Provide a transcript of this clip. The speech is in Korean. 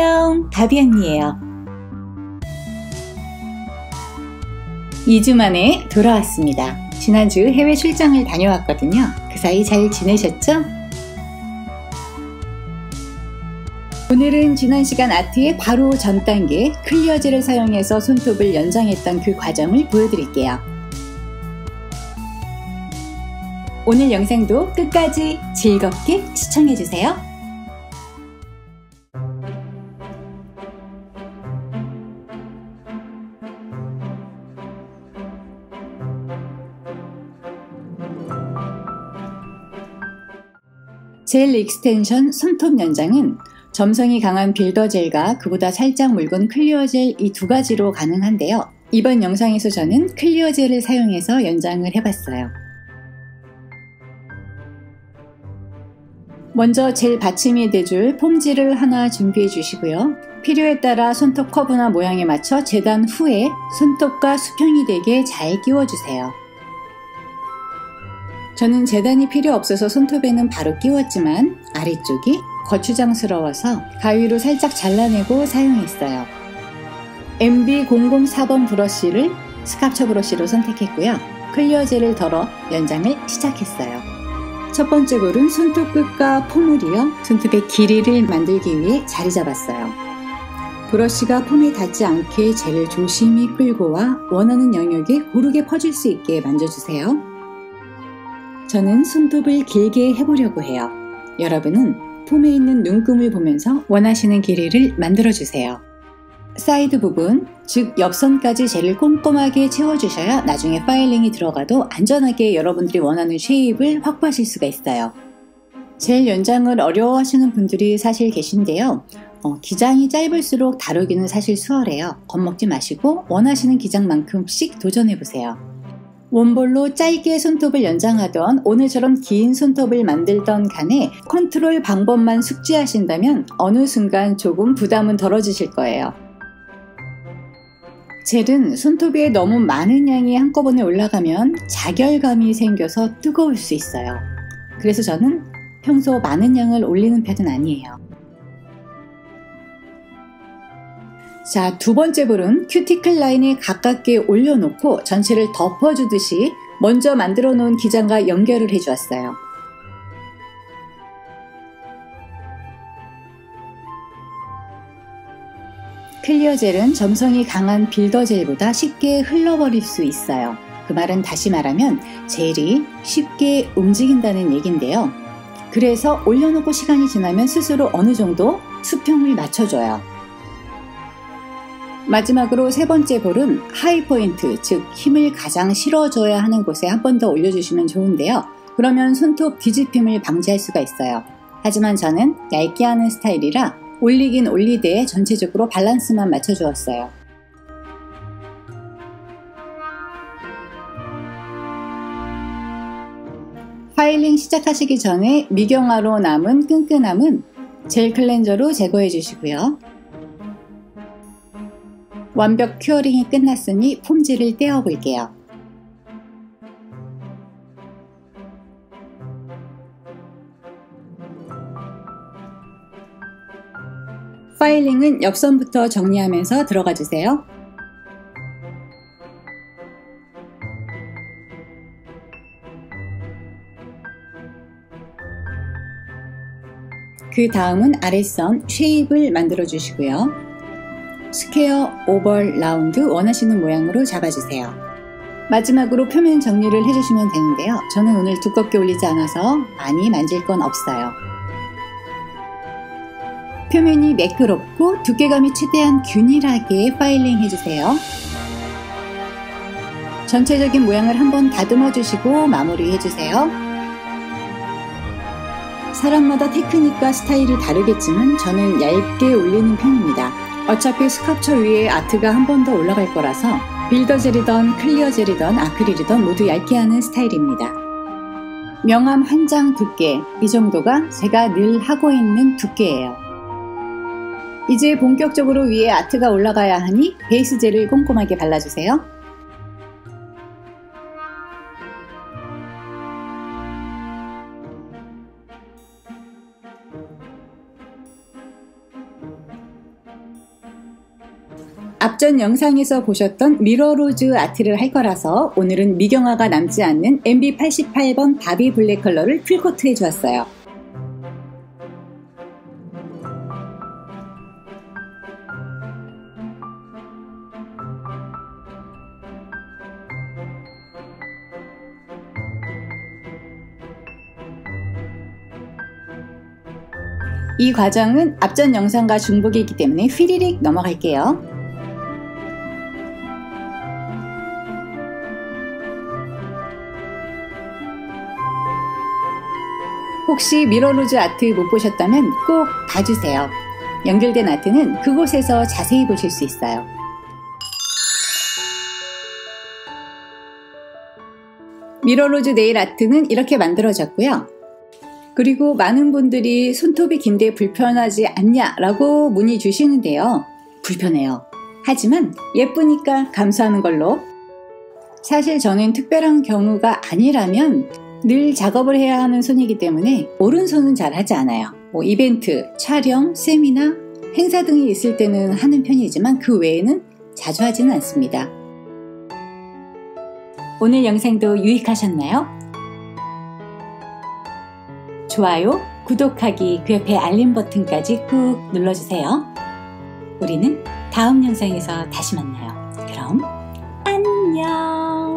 안녕, 바비 언니예요. 2주 만에 돌아왔습니다. 지난주 해외 출장을 다녀왔거든요. 그 사이 잘 지내셨죠? 오늘은 지난 시간 아트의 바로 전 단계 클리어젤을 사용해서 손톱을 연장했던 그 과정을 보여드릴게요. 오늘 영상도 끝까지 즐겁게 시청해주세요. 젤 익스텐션 손톱 연장은 점성이 강한 빌더 젤과 그보다 살짝 묽은 클리어 젤 이 두 가지로 가능한데요. 이번 영상에서 저는 클리어 젤을 사용해서 연장을 해봤어요. 먼저 젤 받침이 돼줄 폼지를 하나 준비해 주시고요. 필요에 따라 손톱 커브나 모양에 맞춰 재단 후에 손톱과 수평이 되게 잘 끼워주세요. 저는 재단이 필요 없어서 손톱에는 바로 끼웠지만 아래쪽이 거추장스러워서 가위로 살짝 잘라내고 사용했어요. MB004번 브러쉬를 스캅처 브러쉬로 선택했고요. 클리어 젤을 덜어 연장을 시작했어요. 첫 번째 볼은 손톱 끝과 폼을 이어 손톱의 길이를 만들기 위해 자리 잡았어요. 브러쉬가 폼에 닿지 않게 젤을 조심히 끌고 와 원하는 영역에 고르게 퍼질 수 있게 만져주세요. 저는 손톱을 길게 해보려고 해요. 여러분은 폼에 있는 눈금을 보면서 원하시는 길이를 만들어주세요. 사이드 부분, 즉 옆선까지 젤을 꼼꼼하게 채워주셔야 나중에 파일링이 들어가도 안전하게 여러분들이 원하는 쉐입을 확보하실 수가 있어요. 젤 연장을 어려워하시는 분들이 사실 계신데요. 어, 기장이 짧을수록 다루기는 사실 수월해요. 겁먹지 마시고 원하시는 기장만큼씩 도전해보세요. 원볼로 짧게 손톱을 연장하던 오늘처럼 긴 손톱을 만들던 간에 컨트롤 방법만 숙지하신다면 어느 순간 조금 부담은 덜어지실 거예요. 젤은 손톱에 너무 많은 양이 한꺼번에 올라가면 자결감이 생겨서 뜨거울 수 있어요. 그래서 저는 평소 많은 양을 올리는 편은 아니에요. 자, 두 번째 볼은 큐티클 라인에 가깝게 올려놓고 전체를 덮어주듯이 먼저 만들어 놓은 기장과 연결을 해주었어요. 클리어 젤은 점성이 강한 빌더 젤보다 쉽게 흘러버릴 수 있어요. 그 말은 다시 말하면 젤이 쉽게 움직인다는 얘긴데요. 그래서 올려놓고 시간이 지나면 스스로 어느 정도 수평을 맞춰줘요. 마지막으로 세 번째 볼은 하이 포인트, 즉 힘을 가장 실어줘야 하는 곳에 한 번 더 올려주시면 좋은데요. 그러면 손톱 뒤집힘을 방지할 수가 있어요. 하지만 저는 얇게 하는 스타일이라 올리긴 올리되 전체적으로 밸런스만 맞춰주었어요. 파일링 시작하시기 전에 미경화로 남은 끈끈함은 젤 클렌저로 제거해 주시고요. 완벽 큐어링이 끝났으니 폼지를 떼어 볼게요. 파일링은 옆선부터 정리하면서 들어가 주세요. 그 다음은 아랫선 쉐입을 만들어 주시고요. 스퀘어, 오벌, 라운드 원하시는 모양으로 잡아주세요. 마지막으로 표면 정리를 해주시면 되는데요. 저는 오늘 두껍게 올리지 않아서 많이 만질 건 없어요. 표면이 매끄럽고 두께감이 최대한 균일하게 파일링 해주세요. 전체적인 모양을 한번 다듬어 주시고 마무리 해 주세요. 사람마다 테크닉과 스타일이 다르겠지만 저는 얇게 올리는 편입니다. 어차피 스카처 위에 아트가 한 번 더 올라갈 거라서 빌더 젤이던 클리어 젤이던 아크릴이던 모두 얇게 하는 스타일입니다. 명암 한장 두께 이 정도가 제가 늘 하고 있는 두께예요. 이제 본격적으로 위에 아트가 올라가야 하니 베이스 젤을 꼼꼼하게 발라주세요. 앞전 영상에서 보셨던 미러로즈 아트를 할 거라서 오늘은 미경화가 남지 않는 MB88번 바비 블랙 컬러를 풀코트 해 주었어요. 이 과정은 앞전 영상과 중복이기 때문에 휘리릭 넘어갈게요. 혹시 미러로즈 아트 못 보셨다면 꼭 봐주세요. 연결된 아트는 그곳에서 자세히 보실 수 있어요. 미러로즈 네일 아트는 이렇게 만들어졌고요. 그리고 많은 분들이 손톱이 긴데 불편하지 않냐라고 문의 주시는데요. 불편해요. 하지만 예쁘니까 감수하는 걸로. 사실 저는 특별한 경우가 아니라면 늘 작업을 해야 하는 손이기 때문에 오른손은 잘 하지 않아요. 뭐 이벤트, 촬영, 세미나, 행사 등이 있을 때는 하는 편이지만 그 외에는 자주 하지는 않습니다. 오늘 영상도 유익하셨나요? 좋아요, 구독하기, 그 옆에 알림 버튼까지 꾹 눌러주세요. 우리는 다음 영상에서 다시 만나요. 그럼 안녕!